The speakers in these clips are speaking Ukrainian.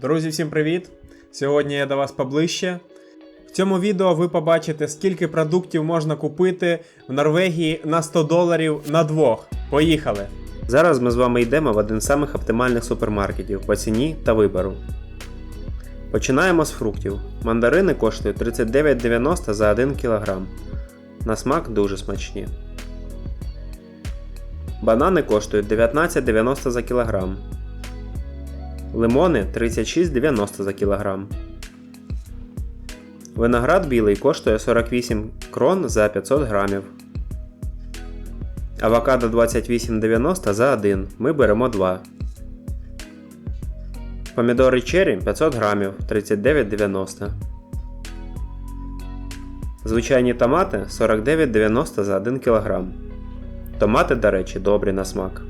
Друзі, всім привіт! Сьогодні я до вас поближче. В цьому відео ви побачите, скільки продуктів можна купити в Норвегії на 100 доларів на двох. Поїхали! Зараз ми з вами йдемо в один з самих оптимальних супермаркетів по ціні та вибору. Починаємо з фруктів. Мандарини коштують 39,90 за 1 кг. На смак дуже смачні. Банани коштують 19,90 за кілограм. Лимони 36,90 за кілограм. Виноград білий коштує 48 крон за 500 грамів. Авокадо 28,90 за 1. Ми беремо 2. Помідори черрі 500 грамів 39,90. Звичайні томати 49,90 за 1 кг. Томати, до речі, добрі на смак.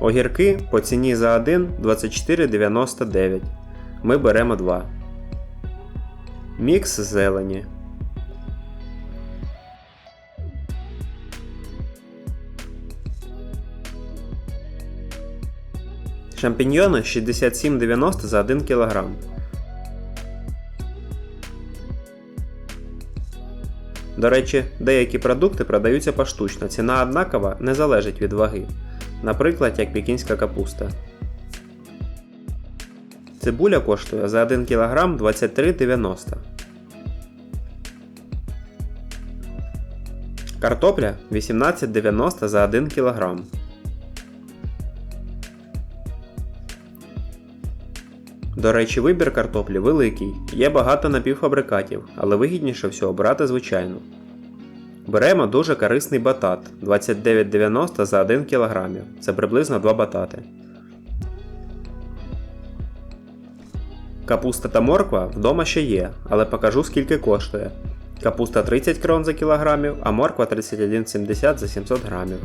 Огірки по ціні за 1 24,99. Ми беремо 2. Мікс зелені. Шампіньйони 67,90 за 1 кг. До речі, деякі продукти продаються поштучно. Ціна однакова не залежить від ваги. Наприклад, як пекінська капуста. Цибуля коштує за 1 кг 23,90. Картопля 18,90 за 1 кг. До речі, вибір картоплі великий, є багато напівфабрикатів, але вигідніше всього брати звичайну. Беремо дуже корисний батат 29,90 за 1 кг. Це приблизно 2 батати. Капуста та морква вдома ще є, але покажу скільки коштує. Капуста 30 крон за кілограмів, а морква 31,70 за 700 грамів.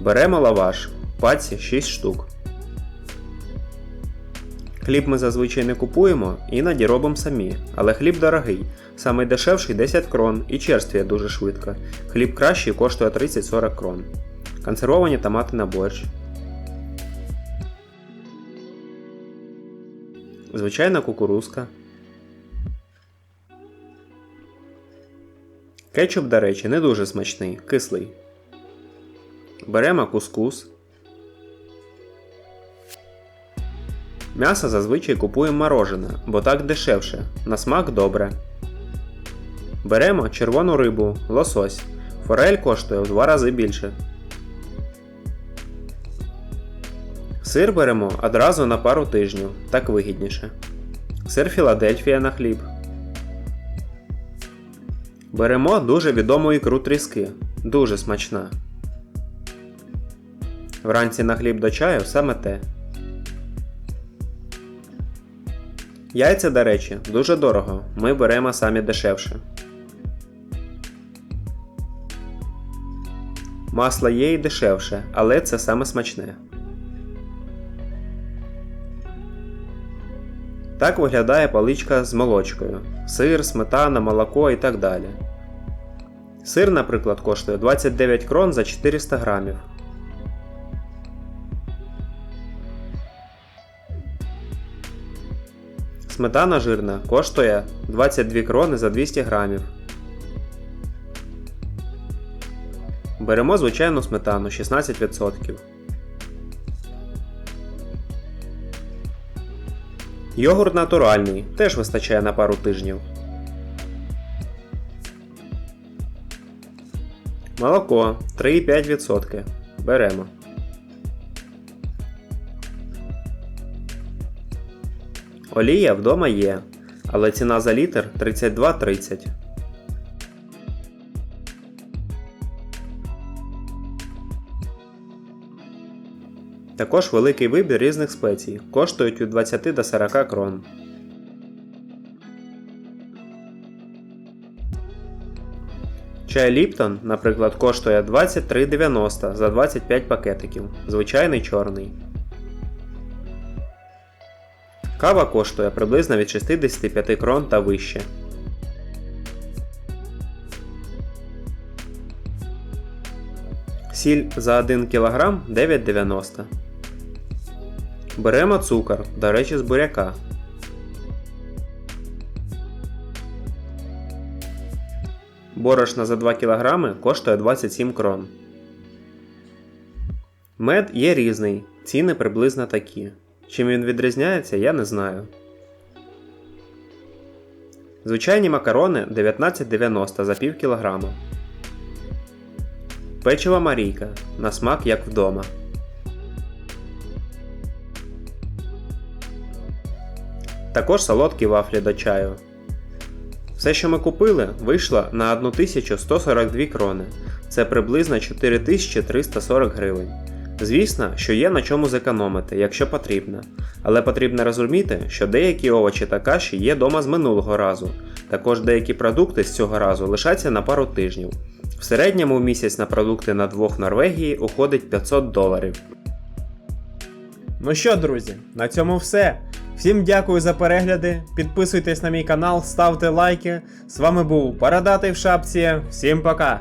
Беремо лаваш, паці 6 штук. Хліб ми зазвичай не купуємо, іноді робимо самі, але хліб дорогий. Самий дешевший 10 крон і черствіє дуже швидко. Хліб кращий коштує 30-40 крон. Консервовані томати на борщ. Звичайна кукурузка. Кетчуп, до речі, не дуже смачний, кислий. Беремо кускус. М'ясо зазвичай купуємо морожене, бо так дешевше. На смак добре. Беремо червону рибу, лосось. Форель коштує в 2 рази більше. Сир беремо одразу на пару тижнів, так вигідніше. Сир Філадельфія на хліб. Беремо дуже відому ікру тріски. Дуже смачна. Вранці на хліб до чаю саме те. Яйця, до речі, дуже дорого. Ми беремо самі дешевше. Масло є і дешевше, але це саме смачне. Так виглядає паличка з молочкою. Сир, сметана, молоко і так далі. Сир, наприклад, коштує 29 крон за 400 грамів. Сметана жирна коштує 22 крони за 200 грамів. Беремо звичайну сметану 16%. Йогурт натуральний, теж вистачає на пару тижнів. Молоко 3,5%. Беремо. Олія вдома є, але ціна за літр 32,30. Також великий вибір різних спецій, коштують від 20 до 40 крон. Чай Ліптон, наприклад, коштує 23,90 за 25 пакетиків, звичайний чорний. Кава коштує приблизно від 65 крон та вище. Сіль за 1 кг 9,90. Беремо цукор, до речі, з буряка. Борошна за 2 кг коштує 27 крон. Мед є різний, ціни приблизно такі. Чим він відрізняється, я не знаю. Звичайні макарони 19,90 за пів кілограма. Печиво Марійка на смак як вдома. Також солодкі вафлі до чаю. Все, що ми купили, вийшло на 1142 крони. Це приблизно 4340 гривень. Звісно, що є на чому зекономити, якщо потрібно. Але потрібно розуміти, що деякі овочі та каші є дома з минулого разу. Також деякі продукти з цього разу лишаться на пару тижнів. В середньому в місяць на продукти на двох Норвегії уходить 500 доларів. Ну що, друзі, на цьому все. Всім дякую за перегляди. Підписуйтесь на мій канал, ставте лайки. З вами був Бородатий в шапці. Всім пока!